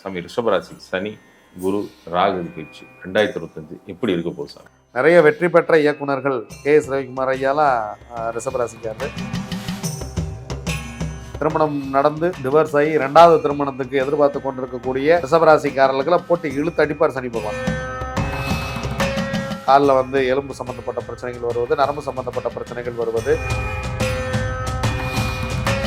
சாமி ரிஷபராசி சனி குரு ராகு பயிற்சி ரெண்டாயிரத்தி இருபத்தஞ்சு எப்படி இருக்க போகுது சாமி? நிறைய வெற்றி பெற்ற இயக்குனர்கள் கே எஸ் ரவிக்குமார் ஐயாலாம் அஹ், திருமணம் நடந்து டிவர்ஸ் ஆகி ரெண்டாவது திருமணத்துக்கு எதிர்பார்த்து கொண்டிருக்கக்கூடிய ரிஷபராசிக்காரர்களுக்கு போட்டு இழுத்து அடிப்பார் சனி பகவான். காலில் வந்து எலும்பு சம்மந்தப்பட்ட பிரச்சனைகள் வருவது நரம்பு சம்பந்தப்பட்ட பிரச்சனைகள் வருவது.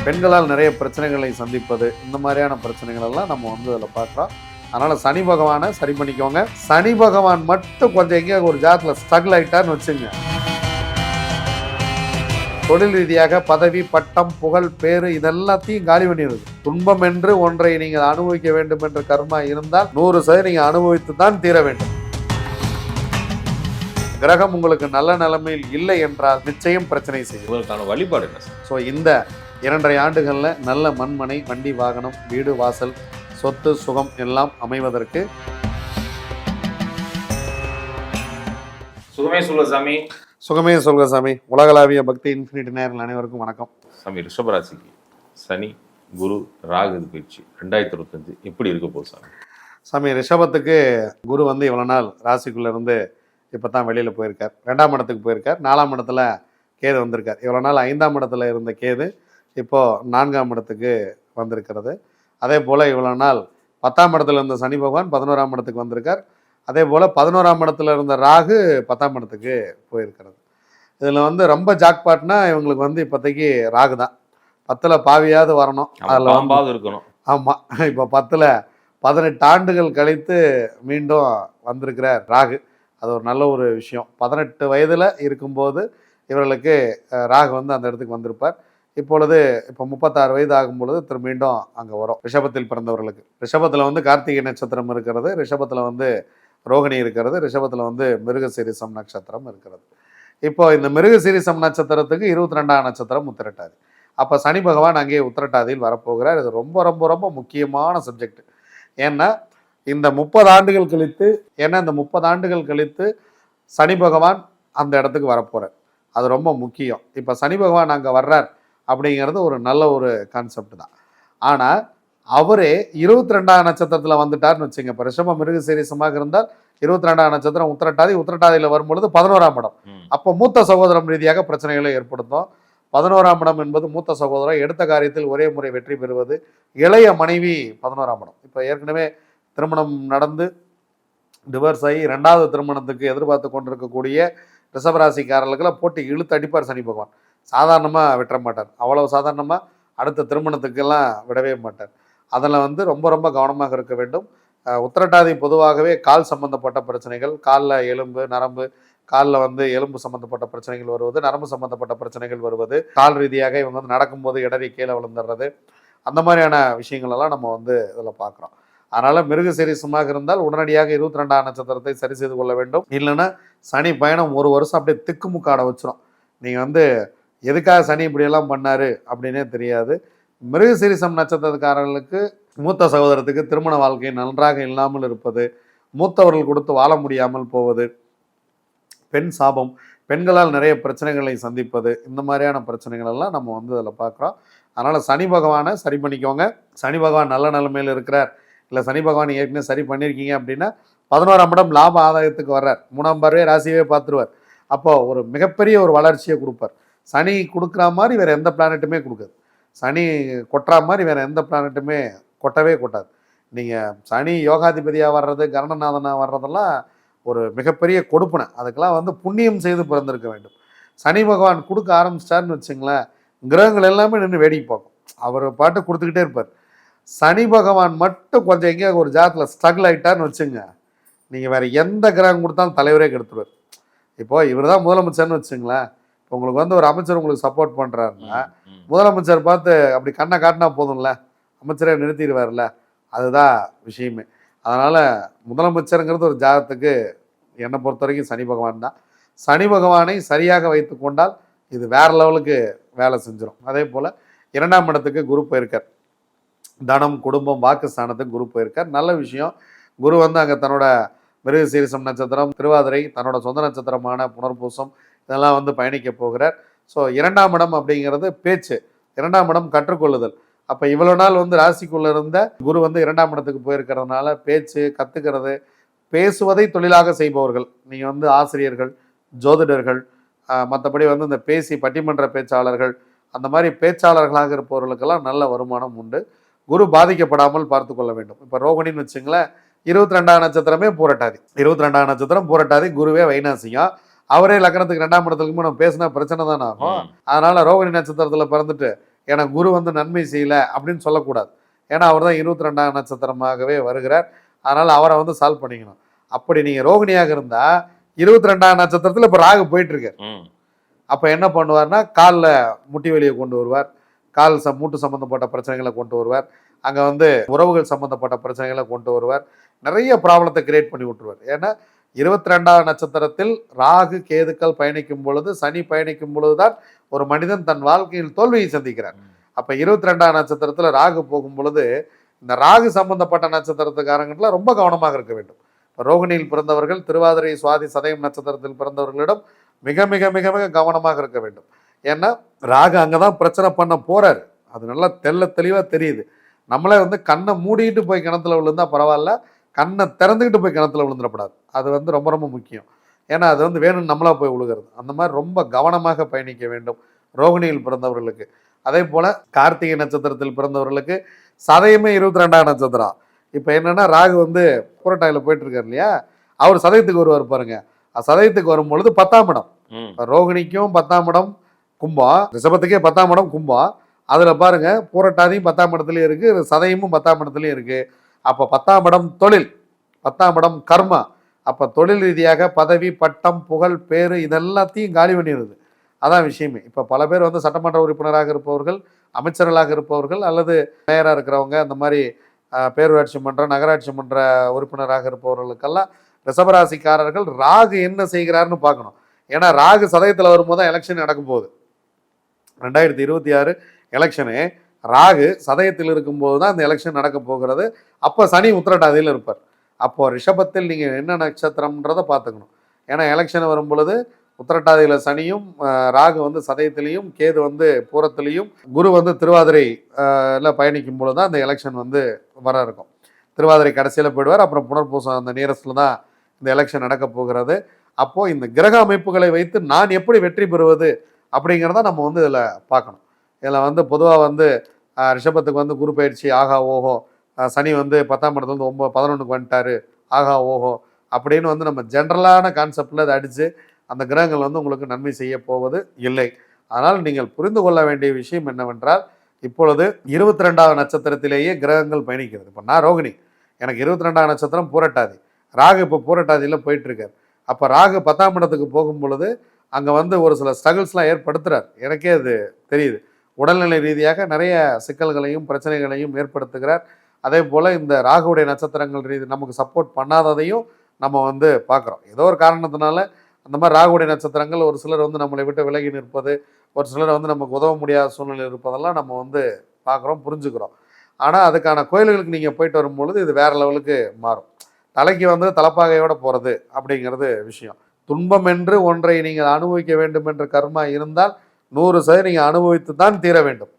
பெண்களால் நிறைய பிரச்சனைகளை சந்திப்பது இந்த மாதிரியான பிரச்சனைகள் எல்லாம் நம்ம வந்து அதில் பார்க்குறோம் அதனால் சனி பகவானை சரி பண்ணிக்கோங்க. சனி பகவான் மட்டும் கொஞ்சம் எங்கேயோ ஒரு ஜாதத்தில் ஸ்ட்ரகிள் ஆகிட்டான்னு வச்சுங்க. தொழில் ரீதியாக பதவி பட்டம் புகழ் பேரு இதெல்லாத்தையும் காலி பண்ணிடுது. துன்பம் என்று ஒன்றை நீங்கள் அனுபவிக்க வேண்டும் என்ற கர்மா இருந்தால் நூறு சதவீதம் நீங்கள் அனுபவித்து தான் தீர வேண்டும். கிரகம் உங்களுக்கு நல்ல நிலைமையில் இல்லை என்றால் நிச்சயம் பிரச்சனை செய்யும். உங்களுக்கான வழிபாடு என்ன ஸோ இந்த இரண்டரை ஆண்டுகளில் நல்ல மண்மனை வண்டி வாகனம் வீடு வாசல் சொத்து சுகம் எல்லாம் அமைவதற்கு. சுகமே சொல்ல சாமி. சுகமே சொல்க சாமி. உலகளாவிய பக்தி இன்ஃபினிட்டி நேரில் அனைவருக்கும் வணக்கம். சாமி ரிஷபராசிக்கு சனி குரு ராகு பயிற்சி ரெண்டாயிரத்தி இருபத்தஞ்சு எப்படி இருக்க போகுது சாமி? சாமி ரிஷபத்துக்கு குரு வந்து இவ்வளோ நாள் ராசிக்குள்ள இருந்து இப்போ தான் வெளியில் போயிருக்கார். ரெண்டாம் இடத்துக்கு போயிருக்கார். நாலாம் இடத்துல கேது வந்திருக்கார். இவ்வளோ நாள் ஐந்தாம் இடத்துல இருந்த கேது இப்போது நான்காம் இடத்துக்கு வந்திருக்கிறது. அதே போல் இவ்வளோ நாள் பத்தாம் இடத்துல இருந்த சனி பகவான் பதினோராம் இடத்துக்கு வந்திருக்கார். அதே போல் பதினோராம் இடத்துல இருந்த ராகு பத்தாம் இடத்துக்கு போயிருக்கிறது. இதில் வந்து ரொம்ப ஜாக்பாட்னா இவங்களுக்கு வந்து இப்போதைக்கு ராகு தான். பத்தில் பாவியாவது வரணும். அதில் பாம்பாவது இருக்கணும். ஆமாம் இப்போ பத்தில் பதினெட்டு ஆண்டுகள் கழித்து மீண்டும் வந்திருக்கிறார் ராகு. அது ஒரு நல்ல ஒரு விஷயம். பதினெட்டு வயதில் இருக்கும்போது இவர்களுக்கு ராகு வந்து அந்த இடத்துக்கு வந்திருப்பார். இப்பொழுது இப்போ முப்பத்தாறு வயது ஆகும் பொழுது திரு மீண்டும் அங்கே வரும். ரிஷபத்தில் பிறந்தவர்களுக்கு. ரிஷபத்தில் வந்து கார்த்திகை நட்சத்திரம் இருக்கிறது. ரிஷபத்தில் வந்து ரோகிணி இருக்கிறது. ரிஷபத்தில் வந்து மிருகசீரிசம் நட்சத்திரம் இருக்கிறது. இப்போ இந்த மிருகசீரிசம் நட்சத்திரத்துக்கு இருபத்தி ரெண்டாம் நட்சத்திரம் உத்திரட்டாதி. அப்போ சனி பகவான் அங்கே உத்திரட்டாதியில் வரப்போகிறார். இது ரொம்ப ரொம்ப ரொம்ப முக்கியமான சப்ஜெக்ட் ஏன்னா இந்த முப்பது ஆண்டுகள் கழித்து ஏன்னா இந்த முப்பது ஆண்டுகள் கழித்து சனி பகவான் அந்த இடத்துக்கு வரப்போகிறார் அது ரொம்ப முக்கியம். இப்போ சனி பகவான் அங்கே வர்றார். அப்படிங்கிறது ஒரு நல்ல ஒரு கான்செப்ட் தான். ஆனால் அவரே இருபத்தி ரெண்டாம் நட்சத்திரத்தில் வந்துட்டார்னு வச்சுங்க. இப்போ ரிஷப மிருகசீரிசமாக இருந்தால் இருபத்தி ரெண்டாம் நட்சத்திரம் உத்திரட்டாதி உத்திரட்டாதியில் வரும்பொழுது பதினோராம் இடம். அப்போ மூத்த சகோதரம் ரீதியாக பிரச்சனைகளை ஏற்படுத்தும். பதினோராம் இடம் என்பது மூத்த சகோதரர் எடுத்த காரியத்தில் ஒரே முறை வெற்றி பெறுவது. இளைய மனைவி பதினோராம் இடம். இப்போ ஏற்கனவே திருமணம் நடந்து டிவர்ஸ் ஆகி ரெண்டாவது திருமணத்துக்கு எதிர்பார்த்து கொண்டிருக்கக்கூடிய ரிஷபராசிக்காரர்களுக்கெல்லாம் போட்டு இழுத்து அடிப்பார் சனி பகவான். சாதாரணமாக விட்டுற மாட்டார். அவ்வளவு சாதாரணமாக அடுத்த திருமணத்துக்கெல்லாம் விடவே மாட்டார். அதில் வந்து ரொம்ப ரொம்ப கவனமாக இருக்க வேண்டும். உத்திரட்டாதி பொதுவாகவே கால் சம்பந்தப்பட்ட பிரச்சனைகள் காலில் எலும்பு நரம்பு காலில் வந்து எலும்பு சம்மந்தப்பட்ட பிரச்சனைகள் வருவது நரம்பு சம்மந்தப்பட்ட பிரச்சனைகள் வருவது கால் ரீதியாக இவங்க வந்து நடக்கும்போது இடறி கீழே விழுந்துடுறது அந்த மாதிரியான விஷயங்களெல்லாம் நம்ம வந்து இதில் பார்க்குறோம். அதனால் மிருக சீரிசமாக இருந்தால் உடனடியாக இருபத்தி ரெண்டாம் நட்சத்திரத்தை சரி செய்து கொள்ள வேண்டும். இல்லைன்னா சனி பயணம் ஒரு வருஷம் அப்படியே திக்குமுக்காட வச்சிரும். நீங்கள் வந்து எதுக்காக சனி இப்படியெல்லாம் பண்ணாரு அப்படின்னே தெரியாது. மிருகசீரிசம் நட்சத்திரக்காரர்களுக்கு மூத்த சகோதரத்துக்கு திருமண வாழ்க்கை நன்றாக இல்லாமல் இருப்பது மூத்தவர்கள் கொடுத்து வாழ முடியாமல் போவது பெண் சாபம் பெண்களால் நிறைய பிரச்சனைகளை சந்திப்பது இந்த மாதிரியான பிரச்சனைகள் எல்லாம் நம்ம வந்து அதில் பார்க்குறோம். அதனால் சனி பகவானை சரி பண்ணிக்கோங்க. சனி பகவான் நல்ல நிலைமையில் இருக்கிறார். இல்லை சனி பகவான் ஏற்கனவே சரி பண்ணியிருக்கீங்க அப்படின்னா பதினோராம் இடம் லாப ஆதாயத்துக்கு வர்றார். மூணாம் பார்வையே ராசியவே பார்த்துருவார். அப்போ ஒரு மிகப்பெரிய ஒரு வளர்ச்சியை கொடுப்பார். சனி கொடுக்குற மாதிரி வேறு எந்த பிளானட்டுமே கொடுக்காது. சனி கொட்டுற மாதிரி வேறு எந்த பிளானட்டுமே கொட்டவே கொட்டாது. நீங்கள் சனி யோகாதிபதியாக வர்றது கரணநாதனாக வர்றதெல்லாம் ஒரு மிகப்பெரிய கொடுப்பனை. அதுக்கெல்லாம் வந்து புண்ணியம் செய்து பிறந்திருக்க வேண்டும். சனி பகவான் கொடுக்க ஆரம்பிச்சிட்டாருன்னு வச்சுங்களேன் கிரகங்கள் எல்லாமே நின்று வேடிக்கை பார்க்கும். அவர் பாட்டு கொடுத்துக்கிட்டே இருப்பார். சனி பகவான் மட்டும் கொஞ்சம் எங்கேயோ ஒரு ஜாதத்தில் ஸ்ட்ரகிள் ஆகிட்டார்னு வச்சுங்க நீங்கள் வேறு எந்த கிரகம் கொடுத்தாலும் தலைவரே கெடுத்துருவார். இப்போது இவர் தான் முதலமைச்சர்னு வச்சுங்களேன் உங்களுக்கு வந்து ஒரு அமைச்சர் உங்களுக்கு சப்போர்ட் பண்ணுறாருன்னா. முதலமைச்சர் பார்த்து அப்படி கண்ணை காட்டினா போதும்ல அமைச்சரே நிறுத்திடுவார்ல அதுதான் விஷயமே. அதனால் முதலமைச்சருங்கிறது ஒரு ஜாதகத்துக்கு என்னை பொறுத்த வரைக்கும் சனி பகவான் தான். சனி பகவானை சரியாக வைத்து கொண்டால் இது வேற லெவலுக்கு வேலை செஞ்சிடும் அதே போல் இரண்டாம் இடத்துக்கு குரு போயிருக்கார். தனம் குடும்பம் வாக்குஸ்தானத்துக்கு குரு போயிருக்கார். நல்ல விஷயம். குரு வந்து அங்கே தன்னோட மிருக சீரிசம் நட்சத்திரம் திருவாதிரை தன்னோட சொந்த நட்சத்திரமான புனர்பூசம் இதெல்லாம் வந்து பயணிக்க போகிறார். ஸோ இரண்டாம் இடம் அப்படிங்கிறது பேச்சு. இரண்டாம் இடம் கற்றுக்கொள்ளுதல். அப்போ இவ்வளோ நாள் வந்து ராசிக்குள்ள இருந்த குரு வந்து இரண்டாம் இடத்துக்கு போயிருக்கிறதுனால பேச்சு கற்றுக்கிறது பேசுவதை தொழிலாக செய்பவர்கள். நீங்கள் வந்து ஆசிரியர்கள் ஜோதிடர்கள் மற்றபடி வந்து இந்த பேசி பட்டிமன்ற பேச்சாளர்கள் அந்த மாதிரி பேச்சாளர்களாக இருப்பவர்களுக்கெல்லாம் நல்ல வருமானம் உண்டு. குரு பாதிக்கப்படாமல் பார்த்து கொள்ள வேண்டும். இப்போ ரோகிணின்னு வச்சுங்களேன் இருபத்தி ரெண்டாம் நட்சத்திரமே பூரட்டாதி. இருபத்தி ரெண்டாம் நட்சத்திரம் பூரட்டாதி குருவே வைநாசிகம் அவரே லக்னத்துக்கு ரெண்டாம் இடத்துக்கு நம்ம பேசினா பிரச்சனை தானே ஆகும். அதனால ரோகிணி நட்சத்திரத்தில் பிறந்துட்டு எனக்கு குரு வந்து நன்மை செய்யல அப்படின்னு சொல்லக்கூடாது. ஏன்னா அவர் தான் இருபத்தி ரெண்டாம் நட்சத்திரமாகவே வருகிறார். அதனால அவரை வந்து சால்வ் பண்ணிக்கணும். அப்படி நீங்கள் ரோகிணியாக இருந்தால் இருபத்தி ரெண்டாம் நட்சத்திரத்தில் இப்போ ராகு போயிட்டு இருக்காரு. அப்போ என்ன பண்ணுவார்னா காலில் முட்டி வலியை கொண்டு வருவார். கால் ச மூட்டு சம்மந்தப்பட்ட பிரச்சனைகளை கொண்டு வருவார். அங்கே வந்து உறவுகள் சம்மந்தப்பட்ட பிரச்சனைகளை கொண்டு வருவார். நிறைய ப்ராப்ளத்தை கிரியேட் பண்ணி விட்டுருவார். ஏன்னா இருபத்தி ரெண்டாவது நட்சத்திரத்தில் ராகு கேதுக்கள் பயணிக்கும் பொழுது சனி பயணிக்கும் பொழுது தான் ஒரு மனிதன் தன் வாழ்க்கையில் தோல்வியை சந்திக்கிறார். அப்போ இருபத்தி ரெண்டாவது நட்சத்திரத்தில் ராகு போகும் பொழுது இந்த ராகு சம்பந்தப்பட்ட நட்சத்திரத்துக்காரங்கள்ல ரொம்ப கவனமாக இருக்க வேண்டும். இப்போ ரோகிணியில் பிறந்தவர்கள் திருவாதிரை சுவாதி சதயம் நட்சத்திரத்தில் பிறந்தவர்களிடம் மிக மிக மிக மிக கவனமாக இருக்க வேண்டும். ஏன்னா ராகு அங்கே தான் பிரச்சனை பண்ண போகிறார் அது நல்லா தெள்ள தெளிவாக தெரியுது. நம்மளே வந்து கண்ணை மூடிட்டு போய் கிணத்துல விழுந்தால் பரவாயில்ல. கண்ணை திறந்துக்கிட்டு போய் கிணத்துல விழுந்துடக்கூடாது அது வந்து ரொம்ப ரொம்ப முக்கியம். ஏன்னா அது வந்து வேணும் நம்மளா போய் விழுகிறது அந்த மாதிரி ரொம்ப கவனமாக பயணிக்க வேண்டும் ரோகிணியில் பிறந்தவர்களுக்கு. அதே போல கார்த்திகை நட்சத்திரத்தில் பிறந்தவர்களுக்கு சதயமே இருபத்தி ரெண்டாம் நட்சத்திரம். இப்போ என்னன்னா ராகு வந்து புரட்டாயில் போயிட்டு இருக்காரு இல்லையா? அவர் சதயத்துக்கு வருவார் பாருங்க. சதயத்துக்கு வரும் பொழுது பத்தாம் இடம். ரோகிணிக்கும் பத்தாம் இடம் கும்பம். ரிஷபத்துக்கே பத்தாம் இடம் கும்பம். அதில் பாருங்க பூரட்டாதியும் பத்தாம் இடத்துலையும் இருக்கு சதயமும் பத்தாம் இடத்துலையும் இருக்கு. அப்போ பத்தாம் இடம் தொழில். பத்தாம் இடம் கர்மா. அப்போ தொழில் ரீதியாக பதவி பட்டம் புகழ் பேர் இதெல்லாத்தையும் காலி பண்ணிடுது. அதான் விஷயமே. இப்போ பல பேர் வந்து சட்டமன்ற உறுப்பினராக இருப்பவர்கள் அமைச்சர்களாக இருப்பவர்கள் அல்லது மேயராக இருக்கிறவங்க அந்த மாதிரி பேரூராட்சி மன்ற நகராட்சி மன்ற உறுப்பினராக இருப்பவர்களுக்கெல்லாம் ரிசபராசிக்காரர்கள் ராகு என்ன செய்கிறாருன்னு பார்க்கணும். ஏன்னா ராகு சதயத்தில் வரும்போது தான் எலெக்ஷன் நடக்கும் போகுது. ரெண்டாயிரத்தி இருபத்தி ஆறு எலெக்ஷனு ராகு சதயத்தில் இருக்கும்போது தான் இந்த எலெக்ஷன் நடக்க போகிறது. அப்போ சனி உத்திரட்டாதியில் இருப்பார். அப்போ ரிஷபத்தில் நீங்கள் என்ன நட்சத்திரம்ன்றதை பார்த்துக்கணும். ஏன்னா எலெக்ஷன் வரும் பொழுது உத்திரட்டாதியில் சனியும் ராகு வந்து சதயத்திலையும் கேது வந்து பூரத்திலையும் குரு வந்து திருவாதிரை பயணிக்கும் பொழுது தான் இந்த எலெக்ஷன் வந்து வர இருக்கும். திருவாதிரை கடைசியில் போயிடுவார். அப்புறம் புனர்பூசம் அந்த நியரஸ்டில் தான் இந்த எலெக்ஷன் நடக்க போகிறது. அப்போது இந்த கிரக அமைப்புகளை வைத்து நான் எப்படி வெற்றி பெறுவது அப்படிங்கிறத நம்ம வந்து இதில் பார்க்கணும். இதில் வந்து பொதுவாக வந்து ரிஷபத்துக்கு வந்து குரு பயிற்சி ஆகா ஓஹோ சனி வந்து பத்தாம் இடத்துல வந்து ஒம்பது பதினொன்றுக்கு வந்துட்டாரு ஆகா ஓஹோ அப்படின்னு வந்து நம்ம ஜென்ரலான கான்செப்டில் அதை அடித்து அந்த கிரகங்கள் வந்து உங்களுக்கு நன்மை செய்ய போவது இல்லை. ஆனால் நீங்கள் புரிந்து கொள்ள வேண்டிய விஷயம் என்னவென்றால் இப்பொழுது இருபத்தி ரெண்டாவது நட்சத்திரத்திலேயே கிரகங்கள் பயணிக்கிறது. இப்போ நான் ரோகிணி. எனக்கு இருபத்தி ரெண்டாவது நட்சத்திரம் பூரட்டாதி. ராகு இப்போ பூரட்டாதியில் போயிட்டுருக்கார். அப்போ ராகு பத்தாம் இடத்துக்கு போகும் பொழுது அங்கே வந்து ஒரு சில ஸ்ட்ரகிள்ஸ்லாம் ஏற்படுத்துகிறார் எனக்கே அது தெரியுது. உடல்நிலை ரீதியாக நிறைய சிக்கல்களையும் பிரச்சனைகளையும் ஏற்படுத்துகிறார். அதே போல் இந்த ராகுவுடைய நட்சத்திரங்கள் ரீதி நமக்கு சப்போர்ட் பண்ணாததையும் நம்ம வந்து பார்க்குறோம். ஏதோ ஒரு காரணத்தினால அந்த மாதிரி ராகுடைய நட்சத்திரங்கள் ஒரு சிலர் வந்து நம்மளை விட்டு விலகி நிற்பது ஒரு சிலர் வந்து நமக்கு உதவ முடியாத சூழ்நிலை இருப்பதெல்லாம் நம்ம வந்து பார்க்குறோம் புரிஞ்சுக்கிறோம். ஆனால் அதுக்கான கோயில்களுக்கு நீங்கள் போயிட்டு வரும்பொழுது இது வேறு லெவலுக்கு மாறும். தலைக்கு வந்து தலைப்பாகையோடு போகிறது அப்படிங்கிறது விஷயம். துன்பம் என்று ஒன்றை நீங்கள் அனுபவிக்க வேண்டும் என்ற கர்மா இருந்தால் நூறு சதவீதம் நீங்கள் அனுபவித்து தான் தீர வேண்டும்.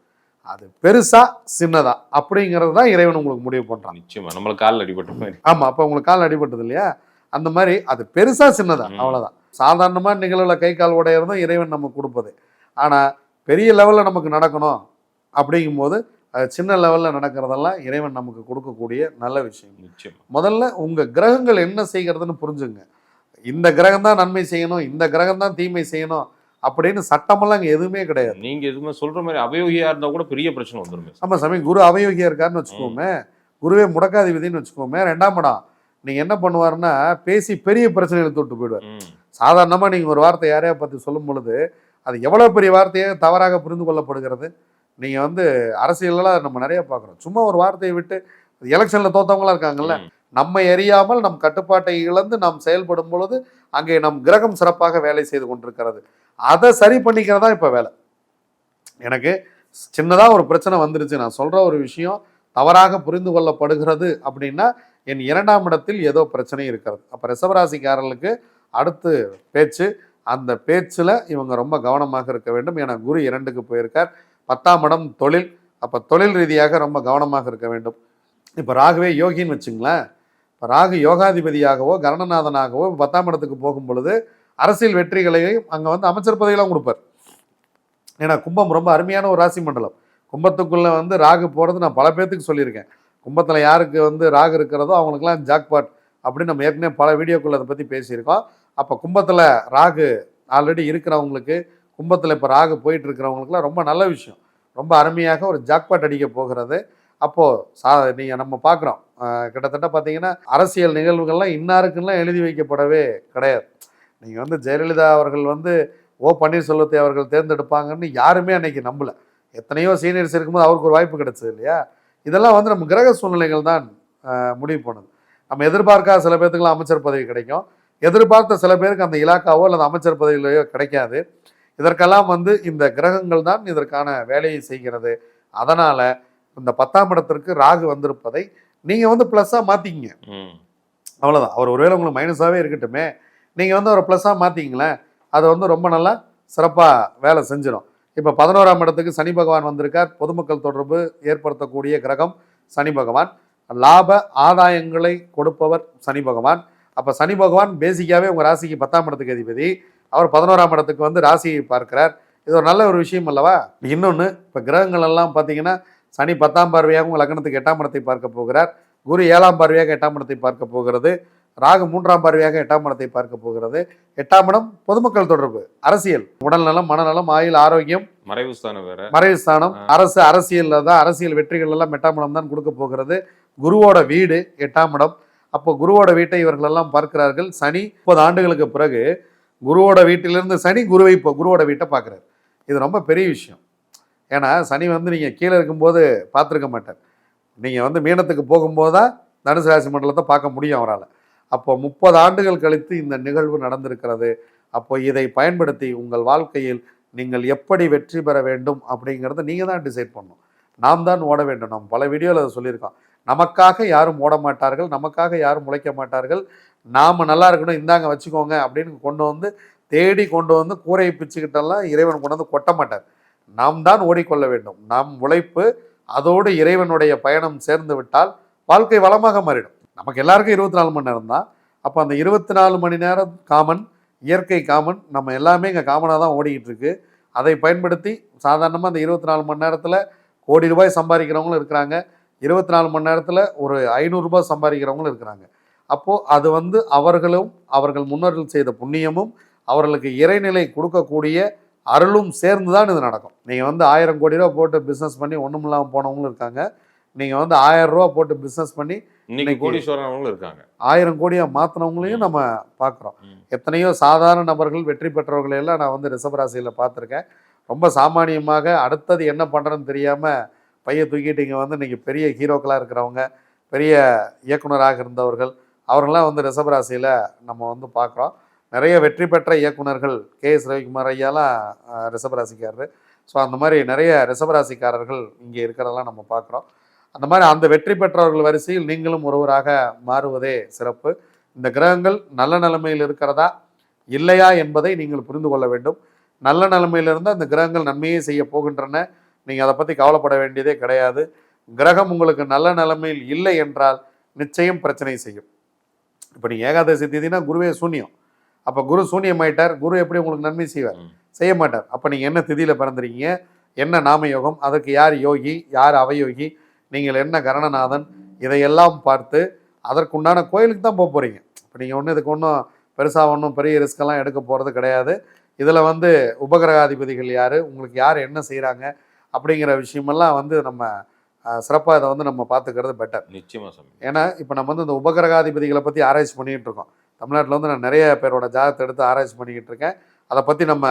அது பெருசா சின்னதா அப்படிங்கிறது தான் இறைவன் உங்களுக்கு முடிவு பண்ணுறான் நிச்சயமா நம்மளுக்கு காலில் அடிபட்ட மாதிரி ஆமாம் அப்போ உங்களுக்கு கால் அடிபட்டது இல்லையா? அந்த மாதிரி அது பெருசா சின்னதா. அவ்வளோதான் சாதாரணமாக நிகழ்வுல கை கால் உடையிறதும் இறைவன் நமக்கு கொடுப்பது. ஆனால் பெரிய லெவலில் நமக்கு நடக்கணும் அப்படிங்கும்போது அது சின்ன லெவலில் நடக்கிறதெல்லாம் இறைவன் நமக்கு கொடுக்கக்கூடிய நல்ல விஷயம். நிச்சயமா. முதல்ல உங்கள் கிரகங்கள் என்ன செய்கிறதுன்னு புரிஞ்சுங்க. இந்த கிரகம் தான் நன்மை செய்யணும் இந்த கிரகம் தான் தீமை செய்யணும் அப்படின்னு சட்டமெல்லாம் இங்கே எதுவுமே கிடையாது. நீங்க எதுவுமே சொல்ற மாதிரி அபயோகியா இருந்தா கூட பெரிய பிரச்சனை வந்துருமே. நம்ம சமயம் குரு அவயோகியா இருக்காருன்னு வச்சுக்கோமே குருவே முடக்காதிபதினு வச்சுக்கோமே ரெண்டாம் இடம். நீங்கள் என்ன பண்ணுவாருன்னா பேசி பெரிய பிரச்சனைகளை தொட்டு போயிடுவார். சாதாரணமாக நீங்கள் ஒரு வார்த்தை யாரையா பற்றி சொல்லும் பொழுது அது எவ்வளோ பெரிய வார்த்தையை தவறாக புரிந்து கொள்ளப்படுகிறது? நீங்கள் வந்து அரசியலெல்லாம் நம்ம நிறைய பார்க்குறோம். சும்மா ஒரு வார்த்தையை விட்டு எலெக்ஷனில் தோத்தவங்களாம் இருக்காங்கல்ல. நம்மை அறியாமல் நம் கட்டுப்பாட்டை இழந்து நாம் செயல்படும் பொழுது அங்கே நம் கிரகம் சிறப்பாக வேலை செய்து கொண்டிருக்கிறது. அதை சரி பண்ணிக்கிறதா இப்போ வேலை. எனக்கு சின்னதாக ஒரு பிரச்சனை வந்துருச்சு. நான் சொல்கிற ஒரு விஷயம் தவறாக புரிந்து கொள்ளப்படுகிறது அப்படின்னா என் இரண்டாம் இடத்தில் ஏதோ பிரச்சனை இருக்கிறது. அப்போ ரிசவராசிக்காரர்களுக்கு அடுத்து பேச்சு அந்த பேச்சில் இவங்க ரொம்ப கவனமாக இருக்க வேண்டும். ஏன்னா குரு இரண்டுக்கு போயிருக்கார். பத்தாம் இடம் தொழில். அப்போ தொழில் ரீதியாக ரொம்ப கவனமாக இருக்க வேண்டும். இப்போ ராகுவே யோகின்னு வச்சுங்களேன். இப்போ ராகு யோகாதிபதியாகவோ கரணநாதனாகவோ பத்தாம் இடத்துக்கு போகும் பொழுது அரசியல் வெற்றிகளையும் அங்கே வந்து அமைச்சர் பதவியெல்லாம் கொடுப்பார். ஏன்னா கும்பம் ரொம்ப அருமையான ஒரு ராசி மண்டலம். கும்பத்துக்குள்ளே வந்து ராகு போகிறது நான் பல பேர்த்துக்கு சொல்லியிருக்கேன். கும்பத்தில் யாருக்கு வந்து ராகு இருக்கிறதோ அவங்களுக்குலாம் ஜாக்பாட் அப்படின்னு நம்ம ஏற்கனவே பல வீடியோக்குள்ள அதை பற்றி பேசியிருக்கோம். அப்போ கும்பத்தில் ராகு ஆல்ரெடி இருக்கிறவங்களுக்கு கும்பத்தில் இப்போ ராகு போயிட்டு இருக்கிறவங்களுக்குலாம் ரொம்ப நல்ல விஷயம். ரொம்ப அருமையாக ஒரு ஜாக்பாட் அடிக்க போகிறது. அப்போது சா நீங்கள் நம்ம பார்க்குறோம் கிட்டத்தட்ட பார்த்தீங்கன்னா அரசியல் நிகழ்வுகள்லாம் இன்னாருக்குலாம் எழுதி வைக்கப்படவே கிடையாது. நீங்கள் வந்து ஜெயலலிதா அவர்கள் வந்து ஓ பன்னீர்செல்வத்தை அவர்கள் தேர்ந்தெடுப்பாங்கன்னு யாருமே அன்னைக்கு நம்பல. எத்தனையோ சீனியர்ஸ் இருக்கும்போது அவருக்கு ஒரு வாய்ப்பு கிடைச்சது இல்லையா? இதெல்லாம் வந்து நம்ம கிரக சூழ்நிலைகள் தான் முடிவு பண்ணுது நம்ம எதிர்பார்க்காத சில பேர்த்துக்குலாம் அமைச்சர் பதவி கிடைக்கும். எதிர்பார்த்த சில பேருக்கு அந்த இலாக்காவோ அல்லது அமைச்சர் பதவியிலையோ கிடைக்காது. இதற்கெல்லாம் வந்து இந்த கிரகங்கள் தான் இதற்கான வேலையை செய்கிறது. அதனால இந்த பத்தாம் இடத்திற்கு ராகு வந்திருப்பதை நீங்க வந்து ப்ளஸ்ஸாக மாத்திக்கங்க. ம். அவ்வளோதான் அவர் ஒருவேளை உங்களுக்கு மைனஸாகவே இருக்கட்டுமே. நீங்கள் வந்து ஒரு ப்ளஸ்ஸாக மாற்றிங்களேன் அதை வந்து ரொம்ப நல்லா சிறப்பாக வேலை செஞ்சிடும் இப்போ பதினோராம் இடத்துக்கு சனி பகவான் வந்திருக்கார். பொதுமக்கள் தொடர்பு ஏற்படுத்தக்கூடிய கிரகம் சனி பகவான். லாப ஆதாயங்களை கொடுப்பவர் சனி பகவான். அப்போ சனி பகவான் பேசிக்காகவே உங்கள் ராசிக்கு பத்தாம் இடத்துக்கு அதிபதி. அவர் பதினோராம் இடத்துக்கு வந்து ராசியை பார்க்கிறார். இது ஒரு நல்ல ஒரு விஷயம் அல்லவா? இன்னொன்று இப்போ கிரகங்கள் எல்லாம் பார்த்தீங்கன்னா சனி பத்தாம் பார்வையாக உங்கள் லக்னத்துக்கு எட்டாம் இடத்தை பார்க்க போகிறார். குரு ஏழாம் பார்வையாக எட்டாம் இடத்தை பார்க்க போகிறது. ராகு மூன்றாம் பார்வையாக எட்டாம் இடத்தை பார்க்க போகிறது. எட்டாம் இடம் பொதுமக்கள் தொடர்பு அரசியல். உடல்நலம் மனநலம் ஆயுள் ஆரோக்கியம். மறைவு ஸ்தானம் வேற. மறைவு ஸ்தானம். அரசு அரசியல்ல தான் அரசியல் வெற்றிகள் எல்லாம் எட்டாம் இடம் தான் கொடுக்க போகிறது. குருவோட வீடு எட்டாம் இடம். அப்போ குருவோட வீட்டை இவர்கள் எல்லாம் பார்க்கிறார்கள். சனி முப்பது ஆண்டுகளுக்கு பிறகு குருவோட வீட்டிலிருந்து சனி குருவை இப்போ குருவோட வீட்டை பார்க்குறாரு. இது ரொம்ப பெரிய விஷயம். ஏன்னா சனி வந்து நீங்கள் கீழே இருக்கும்போது பார்த்துருக்க மாட்டார். நீங்கள் வந்து மீனத்துக்கு போகும்போது தான் தனுசு ராசி மண்டலத்தை பார்க்க முடியும் அவரால். அப்போ முப்பது ஆண்டுகள் கழித்து இந்த நிகழ்வு நடந்திருக்கிறது. அப்போ இதை பயன்படுத்தி உங்கள் வாழ்க்கையில் நீங்கள் எப்படி வெற்றி பெற வேண்டும் அப்படிங்கிறத நீங்கள் தான் டிசைட் பண்ணணும். நாம் தான் ஓட வேண்டும். நம்ம பல வீடியோவில் அதை சொல்லியிருக்கோம். நமக்காக யாரும் ஓட மாட்டார்கள். நமக்காக யாரும் உழைக்க மாட்டார்கள். நாம் நல்லா இருக்கணும். இந்தாங்க வச்சுக்கோங்க அப்படின்னு கொண்டு வந்து தேடி கொண்டு வந்து கூரையை பிச்சுக்கிட்டெல்லாம் இறைவன் கொண்டு வந்து கொட்ட மாட்டார். நாம் தான் ஓடிக்கொள்ள வேண்டும். நம் உழைப்பு அதோடு இறைவனுடைய பயணம் சேர்ந்து விட்டால் வாழ்க்கை வளமாக மாறிடும். நமக்கு எல்லாருக்கும் இருபத்தி நாலு மணி நேரம் தான். அப்போ அந்த இருபத்தி நாலு மணி நேரம் காமன் இயற்கை காமன் நம்ம எல்லாமே இங்கே காமனாக தான் ஓடிக்கிட்டு இருக்கு. அதை பயன்படுத்தி சாதாரணமாக அந்த இருபத்தி நாலு மணி நேரத்தில் கோடி ரூபாய் சம்பாதிக்கிறவங்களும் இருக்கிறாங்க. இருபத்தி நாலு மணி நேரத்தில் ஒரு ஐநூறுரூபா சம்பாதிக்கிறவங்களும் இருக்கிறாங்க. அப்போது அது வந்து அவர்களும் அவர்கள் முன்னோர்கள் செய்த புண்ணியமும் அவர்களுக்கு இறைநிலை கொடுக்கக்கூடிய அருளும் சேர்ந்து தான் இது நடக்கும். நீங்கள் வந்து ஆயிரம் கோடி ரூபா போட்டு பிஸ்னஸ் பண்ணி ஒன்றும் இல்லாமல் போனவங்களும் இருக்காங்க. நீங்கள் வந்து ஆயிரம் ரூபா போட்டு பிஸ்னஸ் பண்ணி இன்னைக்கு இன்னைக்கு- கோடீஸ்வரன் இருக்காங்க. ஆயிரம் கோடியாக மாற்றினவங்களையும் நம்ம பார்க்குறோம். எத்தனையோ சாதாரண நபர்கள் வெற்றி பெற்றவர்களை எல்லாம் நான் வந்து ரிஷபராசியில் பார்த்துருக்கேன். ரொம்ப சாமானியமாக அடுத்தது என்ன பண்ணுறேன்னு தெரியாமல் பைய தூக்கிட்டு இங்கே வந்து இன்னைக்கு பெரிய ஹீரோக்களாக இருக்கிறவங்க பெரிய இயக்குனராக இருந்தவர்கள் அவர்களாம் வந்து ரிஷபராசியில் நம்ம வந்து பார்க்குறோம். நிறைய வெற்றி பெற்ற இயக்குனர்கள் கே எஸ் ரவிக்குமார் ஐயாலாம் ரிஷபராசிக்காரரு ஸோ அந்த மாதிரி நிறைய ரிஷபராசிக்காரர்கள் இங்கே இருக்கிறதெல்லாம் நம்ம பார்க்குறோம். அந்த மாதிரி அந்த வெற்றி பெற்றவர்கள் வரிசையில் நீங்களும் ஒருவராக மாறுவதே சிறப்பு. இந்த கிரகங்கள் நல்ல நிலைமையில் இருக்கிறதா? இல்லையா என்பதை நீங்கள் புரிந்து கொள்ள வேண்டும். நல்ல நிலைமையில் இருந்தால் அந்த கிரகங்கள் நன்மையே செய்ய போகின்றன. நீங்கள் அதை பற்றி கவலைப்பட வேண்டியதே கிடையாது. கிரகம் உங்களுக்கு நல்ல நிலைமையில் இல்லை என்றால் நிச்சயம் பிரச்சனை செய்யும். இப்போ நீங்கள் ஏகாதசி திதினா குருவே சூன்யம். அப்போ குரு சூன்யமாயிட்டார் குரு எப்படி உங்களுக்கு நன்மை செய்வார். செய்ய மாட்டார். அப்போ நீங்கள் என்ன திதியில் பிறந்திருக்கீங்க? என்ன நாம யோகம் அதற்கு யார் யோகி? யார் அவயோகி? நீங்கள் என்ன கரணநாதன் இதையெல்லாம் பார்த்து அதற்குண்டான கோயிலுக்கு தான் போக போகிறீங்க இப்போ நீங்கள் ஒன்றும் இதுக்கு ஒன்றும் பெருசாக ஒன்றும் பெரிய ரிஸ்கெல்லாம் எடுக்க போகிறது கிடையாது. இதில் வந்து உபகிரகாதிபதிகள் யார்? உங்களுக்கு யார் என்ன செய்கிறாங்க அப்படிங்கிற விஷயமெல்லாம் வந்து நம்ம சிறப்பாக இதை வந்து நம்ம பார்த்துக்கிறது பெட்டர் நிச்சயமா சாமி. ஏன்னா இப்போ நம்ம வந்து இந்த உபகிரகாதிபதிகளை பற்றி ஆராய்ச்சி பண்ணிக்கிட்டு இருக்கோம். தமிழ்நாட்டில் வந்து நான் நிறைய பேரோட ஜாதகத்தை எடுத்து ஆராய்ச்சி பண்ணிக்கிட்டு இருக்கேன். அதை பற்றி நம்ம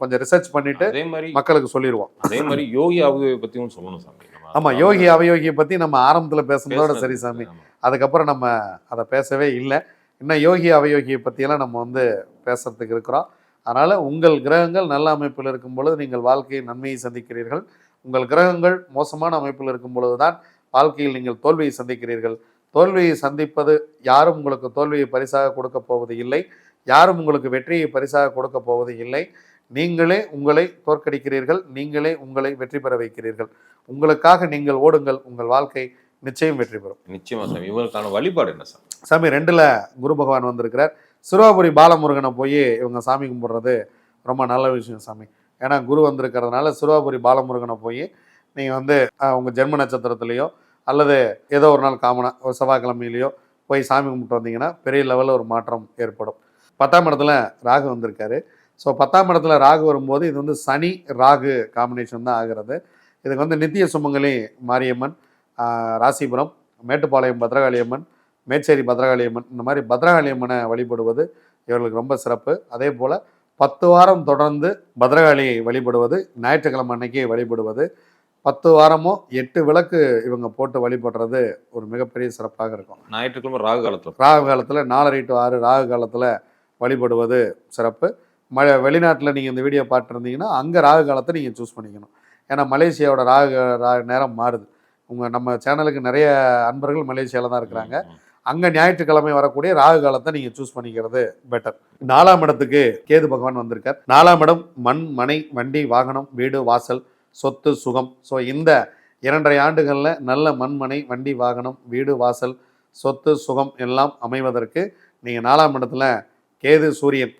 கொஞ்சம் ரிசர்ச் பண்ணிட்டு அதே மாதிரி மக்களுக்கு சொல்லிடுவோம். அதே மாதிரி யோகி ஆகுவை பத்தியும் சொல்லணும் சாமி. ஆமாம் யோகி அவயோகியை பற்றி நம்ம ஆரம்பத்தில் பேசுனதோட பேசுனது. சரி சாமி. ஆமா. அதுக்கப்புறம் நம்ம அதை பேசவே இல்லை. இன்னும் யோகி அவயோகியை பற்றியெல்லாம் நம்ம வந்து பேசுறதுக்கு இருக்கிறோம். அதனால் உங்கள் கிரகங்கள் நல்ல அமைப்பில் இருக்கும் பொழுது நீங்கள் வாழ்க்கையில் நன்மையை சந்திக்கிறீர்கள். உங்கள் கிரகங்கள் மோசமான அமைப்பில் இருக்கும் பொழுது தான் வாழ்க்கையில் நீங்கள் தோல்வியை சந்திக்கிறீர்கள். தோல்வியை சந்திப்பது யாரும் உங்களுக்கு தோல்வியை பரிசாக கொடுக்க போவது இல்லை. யாரும் உங்களுக்கு வெற்றியை பரிசாக கொடுக்க போவது இல்லை. நீங்களே உங்களை தோற்கடிக்கிறீர்கள். நீங்களே உங்களை வெற்றி பெற வைக்கிறீர்கள். உங்களுக்காக நீங்கள் ஓடுங்கள். உங்கள் வாழ்க்கை நிச்சயம் வெற்றி பெறும். நிச்சயமா சாமி. இவங்களுக்கான வழிபாடு என்ன சாமி? சாமி ரெண்டுல குரு பகவான் வந்திருக்கிறார். சிறுவாபுரி பாலமுருகனை போய் இவங்க சாமி கும்பிட்றது ரொம்ப நல்ல விஷயம் சாமி. ஏன்னா குரு வந்திருக்கிறதுனால சிறுவாபுரி பாலமுருகனை போய் நீங்கள் வந்து அஹ், உங்க ஜென்ம நட்சத்திரத்துலேயோ அல்லது ஏதோ ஒரு நாள் காமனா ஒரு செவ்வாய்க்கிழமையிலையோ போய் சாமி கும்பிட்டு வந்தீங்கன்னா பெரிய லெவலில் ஒரு மாற்றம் ஏற்படும். பத்தாம் இடத்துல ராகு வந்திருக்காரு. ஸோ பத்தாம் இடத்துல ராகு வரும்போது இது வந்து சனி ராகு காம்பினேஷன் தான் ஆகிறது. இதுக்கு வந்து நித்திய சுமங்கலி மாரியம்மன் ராசிபுரம் மேட்டுப்பாளையம் பத்ரகாளியம்மன் மேச்சேரி பத்ரகாளியம்மன் இந்த மாதிரி பத்ரகாளியம்மனை வழிபடுவது இவர்களுக்கு ரொம்ப சிறப்பு. அதே போல் பத்து வாரம் தொடர்ந்து பத்ரகாளியை வழிபடுவது ஞாயிற்றுக்கிழமை அன்னைக்கு வழிபடுவது பத்து வாரமோ எட்டு விளக்கு இவங்க போட்டு வழிபடுறது ஒரு மிகப்பெரிய சிறப்பாக இருக்கும். ஞாயிற்றுக்கிழமை ராகு காலத்துல. ராகு காலத்தில் நாலரை டு ஆறு ராகு காலத்தில் வழிபடுவது சிறப்பு. ம வெளிநாட்டில் நீங்கள் இந்த வீடியோ பார்த்துருந்தீங்கன்னா அங்கே ராகு காலத்தை நீங்கள் சூஸ் பண்ணிக்கணும். ஏன்னா மலேசியாவோட ராகு ராகு நேரம் மாறுது. உங்கள் நம்ம சேனலுக்கு நிறைய அன்பர்கள் மலேசியாவில் தான் இருக்கிறாங்க. அங்கே ஞாயிற்றுக்கிழமை வரக்கூடிய ராகு காலத்தை நீங்கள் சூஸ் பண்ணிக்கிறது பெட்டர் நாலாம் இடத்துக்கு கேது பகவான் வந்திருக்கார். நாலாம் இடம் மண் மனை வண்டி வாகனம் வீடு வாசல் சொத்து சுகம். ஸோ இந்த இரண்டரை ஆண்டுகளில் நல்ல மண்மனை வண்டி வாகனம் வீடு வாசல் சொத்து சுகம் எல்லாம் அமைவதற்கு நீங்கள் நாலாம் இடத்துல கேது சூரியன்.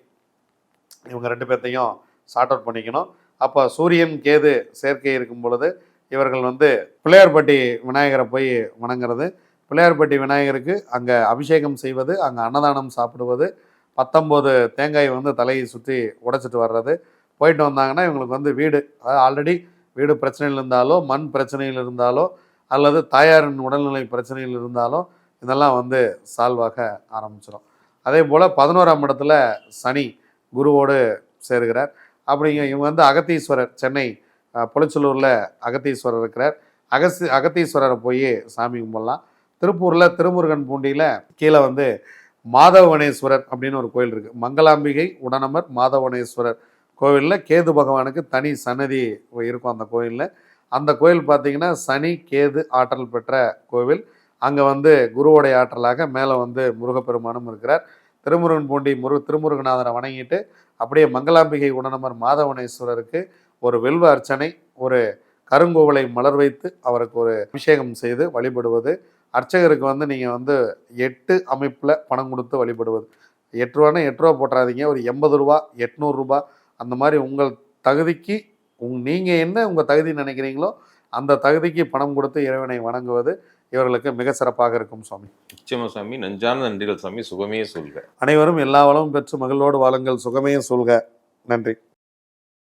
இவங்க ரெண்டு பேர்த்தையும் சார்ட் அவுட் பண்ணிக்கணும். அப்போ சூரியன் கேது சேர்க்கை இருக்கும் பொழுது இவர்கள் வந்து பிள்ளையார்பட்டி விநாயகரை போய் வணங்குறது. பிள்ளையார்பட்டி விநாயகருக்கு அங்கே அபிஷேகம் செய்வது அங்கே அன்னதானம் சாப்பிடுவது பத்தொம்போது தேங்காய் வந்து தலையை சுற்றி உடைச்சிட்டு வர்றது. போயிட்டு வந்தாங்கன்னா இவங்களுக்கு வந்து வீடு. அதாவது ஆல்ரெடி வீடு பிரச்சனையில் இருந்தாலோ மண் பிரச்சனையில் இருந்தாலோ அல்லது தாயாரின் உடல்நிலை பிரச்சனையில் இருந்தாலோ இதெல்லாம் வந்து சால்வாக ஆரம்பிச்சிடும் அதே போல் பதினோராம் இடத்துல சனி குருவோடு சேருகிறார். அப்படிங்க இவங்க வந்து அகத்தீஸ்வரர் சென்னை அஹ், அகத்தீஸ்வரர் இருக்கிறார். அகசி அகத்தீஸ்வரரை போய் சாமி கும்பிடலாம். திருப்பூரில் திருமுருகன் பூண்டியில் கீழே வந்து மாதவனேஸ்வரர் அப்படின்னு ஒரு கோயில் இருக்குது மங்களாம்பிகை உடனமர் மாதவனேஸ்வரர் கோவிலில் கேது பகவானுக்கு தனி சன்னதி இருக்கும் அந்த கோயிலில். அந்த கோயில் பார்த்தீங்கன்னா சனி கேது ஆற்றல் பெற்ற கோவில். அங்கே வந்து குருவோடைய ஆற்றலாக மேலே வந்து முருகப்பெருமானும் இருக்கிறார். திருமுருகன் பூண்டி முரு திருமுருகநாதனை வணங்கிட்டு அப்படியே மங்களாம்பிகை உடனமர் மாதவனேஸ்வரருக்கு ஒரு வெல்வ அர்ச்சனை ஒரு கருங்கோவலை மலர் வைத்து அவருக்கு ஒரு அபிஷேகம் செய்து வழிபடுவது. அர்ச்சகருக்கு வந்து நீங்கள் வந்து எட்டு அமைப்பில் பணம் கொடுத்து வழிபடுவது. எட்டு ரூபானா எட்டு ரூபா போட்டுறாதீங்க. ஒரு எண்பது ரூபா எட்நூறுரூபா அந்த மாதிரி உங்கள் தகுதிக்கு உங் நீங்கள் என்ன உங்கள் தகுதி நினைக்கிறீங்களோ அந்த தகுதிக்கு பணம் கொடுத்து இறைவனை வணங்குவது. இவர்களுக்கு மிக சிறப்பாக இருக்கும் சுவாமி. நிச்சயமா சாமி நெஞ்சார்ந்த நன்றிகள் சாமி சுகமே சொல்க. அனைவரும் எல்லா வளமும் பெற்று மகிழ்வோடு வாழுங்கள். சுகமே சொல்க. நன்றி.